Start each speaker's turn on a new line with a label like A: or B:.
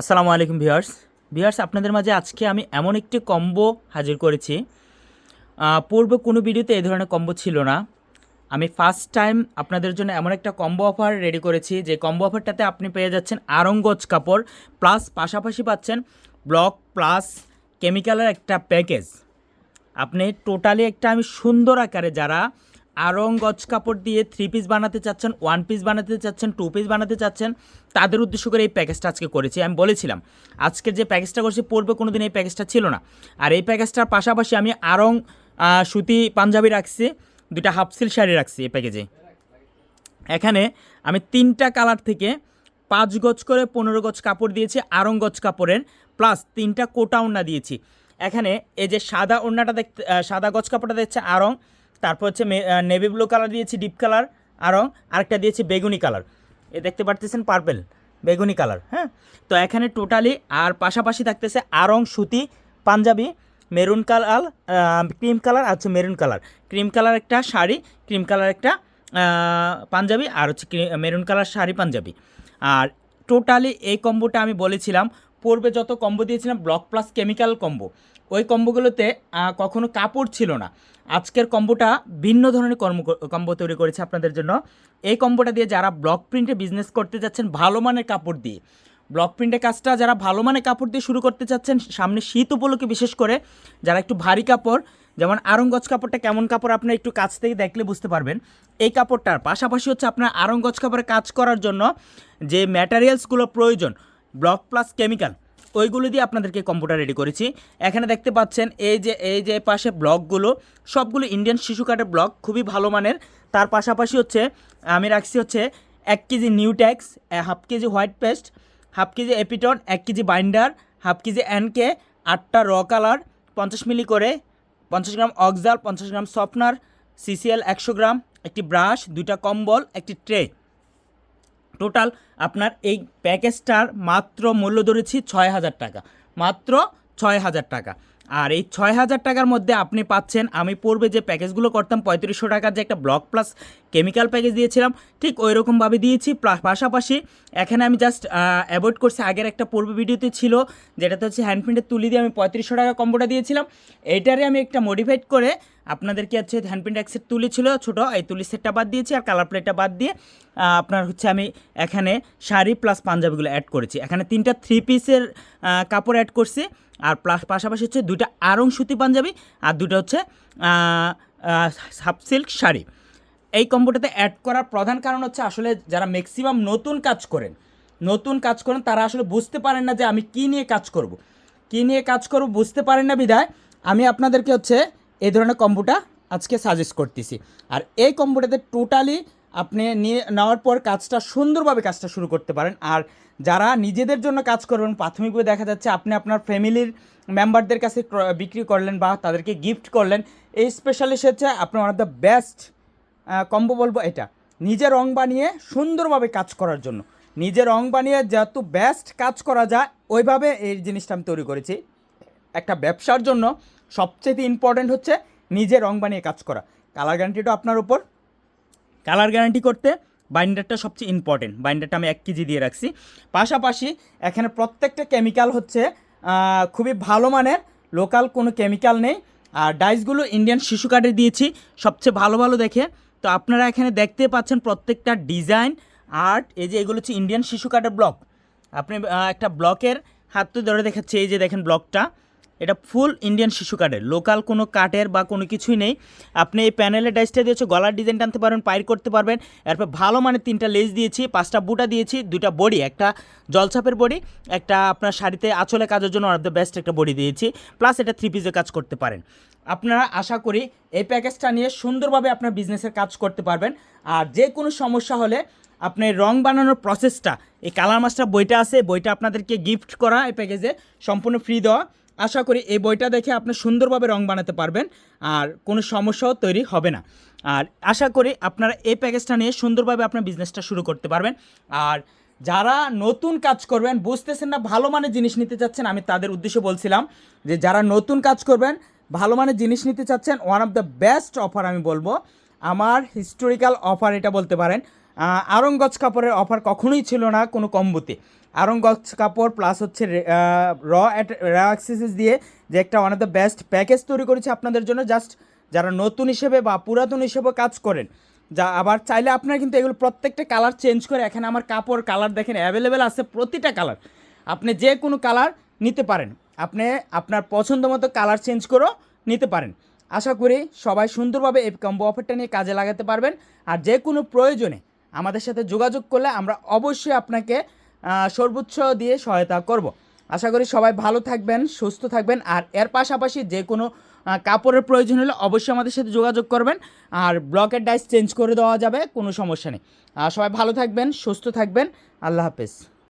A: আসসালামু আলাইকুম viewers. Viewers, আপনাদের মাঝে আজকে আমি এমন একটি কম্বো হাজির করেছি। পূর্বে কোনো ভিডিওতে এই ধরনের কম্বো ছিল না। আমি ফার্স্ট টাইম আপনাদের জন্য এমন একটা কম্বো অফার রেডি করেছি, যে কম্বো অফারটাতে আপনি পেয়ে যাচ্ছেন আরঙ্গজ কাপড় প্লাস পাশাপাশি পাচ্ছেন ব্লক প্লাস কেমিক্যালের একটা প্যাকেজ আপনি টোটালি একটা আমি সুন্দর আকারে যারা আরং গজ কাপড় দিয়ে থ্রি পিস বানাতে চাচ্ছেন ওয়ান পিস বানাতে চাচ্ছেন টু পিস বানাতে চাচ্ছেন, তাদের উদ্দেশ্য করে এই প্যাকেজটা আজকে করেছি। আমি বলেছিলাম, আজকের যে প্যাকেজটা করছি, পূর্বে কোনো দিন এই প্যাকেজটা ছিল না। আর এই প্যাকেজটার পাশাপাশি আমি আরং সুতি পাঞ্জাবি রাখছি দুটা হাফ সিল শাড়ি রাখছি এই প্যাকেজে এখানে আমি তিনটা কালার থেকে পাঁচ গজ করে পনেরো গজ কাপড় দিয়েছি আরং গজ কাপড়ের প্লাস তিনটা কোটা ওড়না দিয়েছি। এখানে এই যে সাদা ওড়নাটা দেখতে সাদা গজ কাপড়টা দেখছে আরং তারপর হচ্ছে নেভি ব্লু কালার দিয়েছি ডিপ কালার আরং আরেকটা দিয়েছি বেগুনি কালার এ দেখতে পারতেছেন পার্পেল বেগুনি কালার হ্যাঁ? তো এখানে টোটালি আর পাশাপাশি থাকতেছে আরং সুতি, panjabi maroon colour cream colour আর হচ্ছে মেরুন কালার ক্রিম কালার একটা শাড়ি ক্রিম কালার একটা পাঞ্জাবি আর হচ্ছে মেরুন কালার শাড়ি, পাঞ্জাবি। আর টোটালি এই কম্বোটা আমি বলেছিলাম, পূর্বে যত কম্বো দিয়েছিলাম ব্লক প্লাস কেমিক্যাল কম্বো ওই কম্বোগুলোতে কখনো কাপড় ছিল না। আজকের কম্বোটা ভিন্ন ধরনের কর্ম কম্বো তৈরি করেছে আপনাদের জন্য। এই কম্বোটা দিয়ে যারা ব্লক প্রিন্টে বিজনেস করতে যাচ্ছেন, ভালো মানের কাপড় দিয়ে। ব্লক প্রিন্টের কাজটা যারা ভালো মানের কাপড় দিয়ে শুরু করতে চাচ্ছেন, সামনে শীত উপলক্ষে বিশেষ করে যারা একটু ভারী কাপড়, যেমন আরঙ্গজ কাপড়টা কেমন কাপড় আপনার একটু কাছ থেকে দেখলে বুঝতে পারবেন। এই কাপড়টার পাশাপাশি হচ্ছে আপনার আরঙ্গজ কাপড়ে কাজ করার জন্য যে ম্যাটেরিয়ালসগুলো প্রয়োজন, ব্লক প্লাস কেমিক্যাল ওইগুলো দিয়ে আপনাদেরকে কম্পিউটার রেডি করেছি। এখানে দেখতে পাচ্ছেন এই যে এই যে পাশে ব্লকগুলো সবগুলো ইন্ডিয়ান শিশু কার্ডের ব্লক খুবই ভালো মানের। তার পাশাপাশি হচ্ছে, আমি রাখছি হচ্ছে এক KG নিউট্যাক্স half KG white paste half KG এপিটন এক কেজি বাইন্ডার হাফ কেজি অ্যানকে আটটা র কালার পঞ্চাশ মিলি করে, পঞ্চাশ গ্রাম অক্সাল পঞ্চাশ গ্রাম সফটনার সিসিএল একশো গ্রাম, একটি ব্রাশ দুইটা কম্বল, একটি ট্রে টোটাল আপনার এই প্যাকেজটার মাত্র মূল্য ধরেছি ছয় হাজার টাকা। মাত্র ছয় হাজার টাকা। আর এই ছয় হাজার টাকার মধ্যে আপনি পাচ্ছেন, আমি পূর্বে যে প্যাকেজগুলো করতাম, পঁয়ত্রিশশো টাকার যে একটা ব্লক প্লাস কেমিক্যাল প্যাকেজ দিয়েছিলাম, ঠিক ওই রকমভাবে দিয়েছি পাশাপাশি এখানে আমি জাস্ট অ্যাভয়েড করছি আগের একটা পূর্ব ভিডিওতে ছিল, যেটাতে হচ্ছে হ্যান্ড প্রিন্টের তুলি দিয়ে আমি পঁয়ত্রিশশো টাকা কম্বোটা দিয়েছিলাম। এইটারে আমি একটা মডিফাইড করে আপনাদেরকে হচ্ছে হ্যান্ড প্রিন্ট এক সেট তুলি ছিল ছোটো, এই তুলি সেটটা বাদ দিয়েছি আর কালার প্লেটটা বাদ দিয়ে আপনার হচ্ছে আমি এখানে শাড়ি প্লাস পাঞ্জাবিগুলো অ্যাড করেছি। এখানে তিনটা থ্রি পিসের কাপড় অ্যাড করছি। আর প্লাস পাশাপাশি হচ্ছে দুইটা আরং সুতি পাঞ্জাবি আর দুটো হচ্ছে হাফ সিল্ক শাড়ি এই কম্বোটাতে অ্যাড করার প্রধান কারণ হচ্ছে আসলে যারা ম্যাক্সিমাম নতুন কাজ করেন, নতুন কাজ করেন, তারা আসলে বুঝতে পারেন না যে আমি কী নিয়ে কাজ করব। কী নিয়ে কাজ করব বুঝতে পারেন না বিধায় আমি আপনাদেরকে হচ্ছে এই ধরনের কম্বোটা আজকে সাজেস্ট করতেছি আর এই কম্বোটাতে টোটালি আপনি নিয়ে নেওয়ার পর কাজটা সুন্দরভাবে কাজটা শুরু করতে পারেন। আর যারা নিজেদের জন্য কাজ করবেন, প্রাথমিকভাবে দেখা যাচ্ছে আপনি আপনার ফ্যামিলির মেম্বারদের কাছে ক্র- বিক্রি করলেন বা তাদেরকে গিফট করলেন। এই স্পেশালিস্ট হচ্ছে আপনার one of the best combo বলব এটা। নিজে রং বানিয়ে সুন্দরভাবে কাজ করার জন্য। নিজে রং বানিয়ে যত বেস্ট কাজ করা যায়, ওইভাবে এই জিনিসটা আমি তৈরি করেছি। একটা ব্যবসার জন্য সবচেয়ে ইম্পর্ট্যান্ট হচ্ছে নিজে রং বানিয়ে কাজ করা। কালার গ্যারান্টিটা আপনার উপর। কালার গ্যারান্টি করতে বাইন্ডারটা সবচেয়ে ইম্পর্টেন্ট বাইন্ডারটা আমি এক কেজি দিয়ে রাখছি। পাশাপাশি এখানে প্রত্যেকটা কেমিক্যাল হচ্ছে খুবই ভালো মানের লোকাল কোনো কেমিক্যাল নেই। আর ডাইসগুলো ইন্ডিয়ান শিশু কার্ডে দিয়েছি, সবচেয়ে ভালো ভালো দেখে। তো আপনারা এখানে দেখতে পাচ্ছেন প্রত্যেকটা ডিজাইন আর্ট এই যে এগুলো হচ্ছে ইন্ডিয়ান শিশু কার্ডের ব্লক আপনি একটা ব্লকের হাত তো ধরে দেখাচ্ছে, এই যে দেখেন ব্লকটা এটা ফুল ইন্ডিয়ান শিশু কার্ডের। লোকাল কোনো কাঠের বা কোনো কিছুই নেই। আপনি এই প্যানেলের ডাইসটা দিয়েছে, গলার ডিজাইন টানতে পারবেন পাইর করতে পারবেন। এরপর ভালো মানে তিনটা লেজ দিয়েছি, পাঁচটা বুটা দিয়েছি দুটা বডি, একটা জলছাপের বডি, একটা আপনার শাড়িতে আঁচলে কাজের জন্য অফ দ্য বেস্ট একটা বডি দিয়েছি প্লাস এটা থ্রি পিসে কাজ করতে পারেন। আপনারা আশা করি এই প্যাকেজটা নিয়ে সুন্দরভাবে আপনার বিজনেসের কাজ করতে পারবেন। আর যে কোনো সমস্যা হলে আপনি রং বানানোর প্রসেসটা এই কালার মাস্টার বইটা আছে, বইটা আপনাদেরকে গিফট করা এই প্যাকেজে সম্পূর্ণ ফ্রি দেওয়া। আশা করি এই বইটা দেখে আপনি সুন্দরভাবে রং বানাতে পারবেন আর কোনো সমস্যাও তৈরি হবে না। আর আশা করি আপনারা এই প্যাকেজটা নিয়ে সুন্দরভাবে আপনার বিজনেসটা শুরু করতে পারবেন। আর যারা নতুন কাজ করবেন, বুঝতেছেন না ভালো মানের জিনিস নিতে চাচ্ছেন, আমি তাদের উদ্দেশ্যে বলছিলাম যে যারা নতুন কাজ করবেন, ভালো মানের জিনিস নিতে চাচ্ছেন one of the best offer আমি বলব। আমার হিস্টোরিক্যাল অফার এটা বলতে পারেন। আরঙ্গজ কাপড়ের অফার কখনোই ছিল না কোনো কম্বোতে। আরং গজ কাপড় প্লাস হচ্ছে র র অ্যাক্সেসেস দিয়ে যে একটা one of the best package তৈরি করেছে আপনাদের জন্য জাস্ট যারা নতুন হিসেবে বা পুরাতন হিসেবে কাজ করেন। যা আবার চাইলে আপনারা কিন্তু এগুলো প্রত্যেকটা কালার চেঞ্জ করে, এখানে আমার কাপড় কালার দেখেন অ্যাভেলেবেল আছে প্রতিটা কালার আপনি যে কোনো কালার নিতে পারেন। আপনি আপনার পছন্দ মতো কালার চেঞ্জ করেও নিতে পারেন। আশা করি সবাই সুন্দরভাবে এই কম্বো অফারটা নিয়ে কাজে লাগাতে পারবেন। আর যে কোনো প্রয়োজনে আমাদের সাথে যোগাযোগ করলে আমরা অবশ্যই আপনাকে সর্বোচ্চ দিয়ে সহায়তা করব। আশা করি সবাই ভালো থাকবেন, সুস্থ থাকবেন, আর এর পাশাপাশি যে কোনো কাপড়ের প্রয়োজন হলে অবশ্যই আমাদের সাথে যোগাযোগ করবেন, আর ব্লকের ডাইস চেঞ্জ করে দেওয়া যাবে, কোনো সমস্যা নেই। সবাই ভালো থাকবেন, সুস্থ থাকবেন, আল্লাহ হাফেজ।